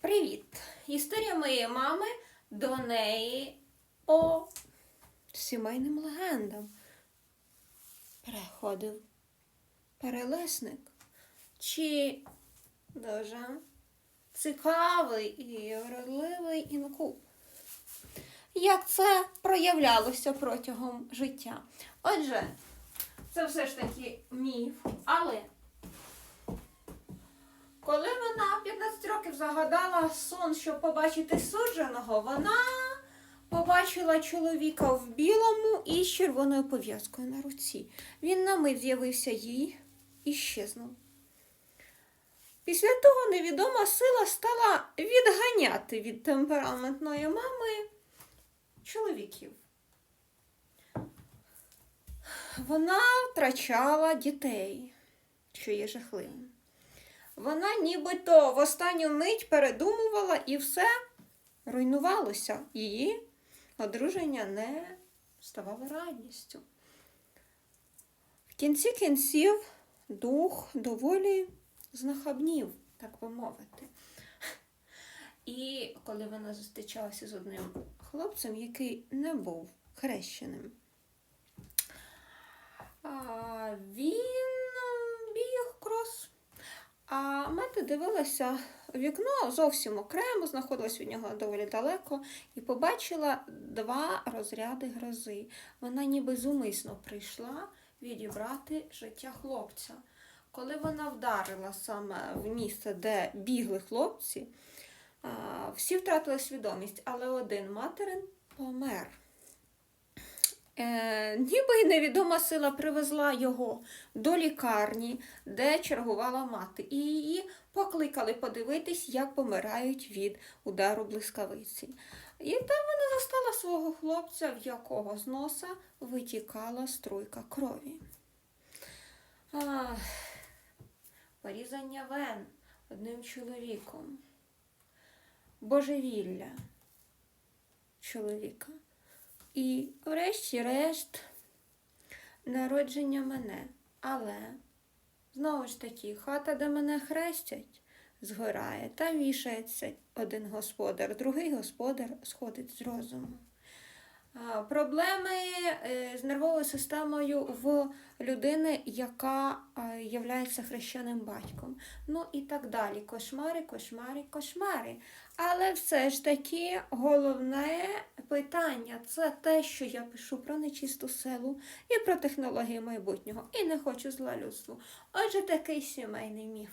Привіт! Історія моєї мами до неї по сімейним легендам. Переходив перелесник. Чи дуже цікавий і вродливий інкуб. Як це проявлялося протягом життя? Отже, це все ж таки міф, але 14 років загадала сон, щоб побачити судженого, вона побачила чоловіка в білому і з червоною пов'язкою на руці. Він на мить з'явився їй і щезнув. Після того невідома сила стала відганяти від темпераментної мами чоловіків. Вона втрачала дітей, що є жахливим. Вона нібито в останню мить передумувала і все руйнувалося. Її одруження не ставало радістю. В кінці кінців дух доволі знахабнів, так би мовити. І коли вона зустрічалася з одним хлопцем, який не був хрещеним, він А дивилася вікно зовсім окремо, знаходилась від нього доволі далеко, і побачила два розряди грози. Вона ніби зумисно прийшла відібрати життя хлопця. Коли вона вдарила саме в місце, де бігли хлопці, всі втратили свідомість, але один материн помер. Е, ніби невідома сила привезла його до лікарні, де чергувала мати, і її покликали подивитись, як помирають від удару блискавиці. І там вона застала свого хлопця, в якого з носа витікала струйка крові. Ах, порізання вен одним чоловіком. Божевілля чоловіка. І, врешті-решт, народження мене. Але, знову ж таки, хата, де мене хрестять, згорає, там вішається один господар, другий господар сходить з розуму. Проблеми е, з нервовою системою в людини, яка є хрещеним батьком. Ну і так далі. Кошмари, кошмари, кошмари. Але все ж таки головне питання це те, що я пишу про нечисту селу і про технології майбутнього. І не хочу зла людству. Отже, такий сімейний міф.